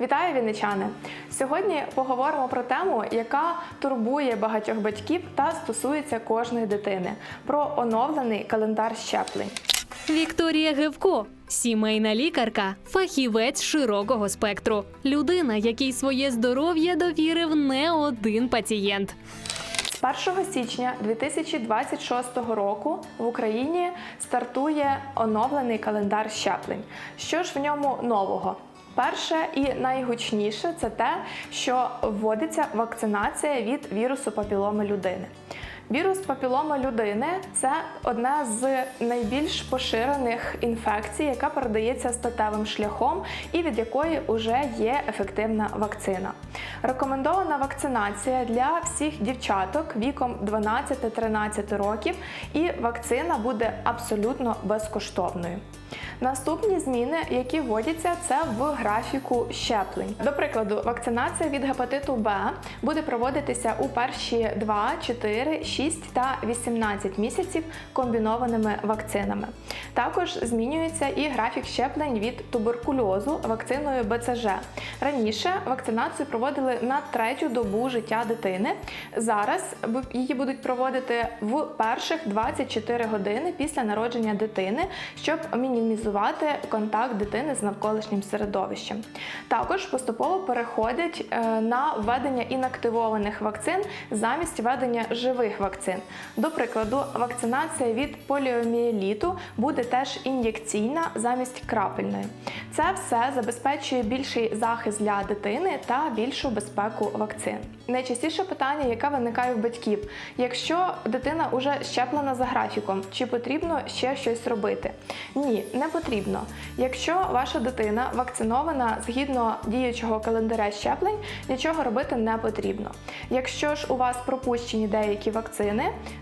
Вітаю, вінничани! Сьогодні поговоримо про тему, яка турбує багатьох батьків та стосується кожної дитини про оновлений календар щеплень. Вікторія Гевко, сімейна лікарка, фахівець широкого спектру, людина, якій своє здоров'я довірив не один пацієнт. З 1 січня 2026 року в Україні стартує оновлений календар щеплень. Що ж в ньому нового? Перше і найгучніше це те, що вводиться вакцинація від вірусу папіломи людини. Вірус папіломи людини це одна з найбільш поширених інфекцій, яка передається статевим шляхом і від якої вже є ефективна вакцина. Рекомендована вакцинація для всіх дівчаток віком 12-13 років, і вакцина буде абсолютно безкоштовною. Наступні зміни, які вводяться, це в графіку щеплень. До прикладу, вакцинація від гепатиту Б буде проводитися у перші 2, 4, 6 та 18 місяців комбінованими вакцинами. Також змінюється і графік щеплень від туберкульозу вакциною БЦЖ. Раніше вакцинацію проводили на третю добу життя дитини. Зараз її будуть проводити в перших 24 години після народження дитини, щоб мінімізувати контакт дитини з навколишнім середовищем. Також поступово переходять е, на введення інактивованих вакцин замість введення живих вакцин. До прикладу, вакцинація від поліомієліту буде теж ін'єкційна замість крапельної. Це все забезпечує більший захист для дитини та більшу безпеку вакцин. Найчастіше питання, яке виникає в батьків: якщо дитина вже щеплена за графіком, чи потрібно ще щось робити? Ні, не потрібно. Якщо ваша дитина вакцинована згідно діючого календаря щеплень, нічого робити не потрібно. Якщо ж у вас пропущені деякі вакцини,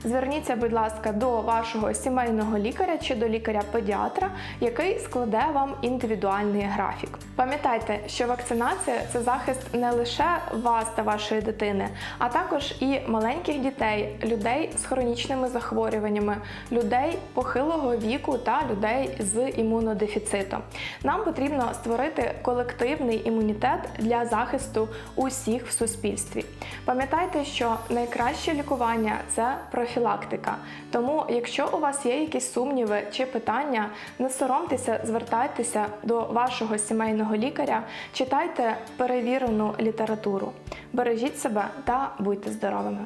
зверніться, будь ласка, до вашого сімейного лікаря чи до лікаря-педіатра, який складе вам індивідуальний графік. Пам'ятайте, що вакцинація це захист не лише вас та вашої дитини, а також і маленьких дітей, людей з хронічними захворюваннями, людей похилого віку та людей з імунодефіцитом. Нам потрібно створити колективний імунітет для захисту усіх в суспільстві. Пам'ятайте, що найкраще лікування це профілактика. Тому, якщо у вас є якісь сумніви чи питання, не соромтеся, звертайтеся до вашого сімейного лікаря, читайте перевірену літературу. Бережіть себе та будьте здоровими.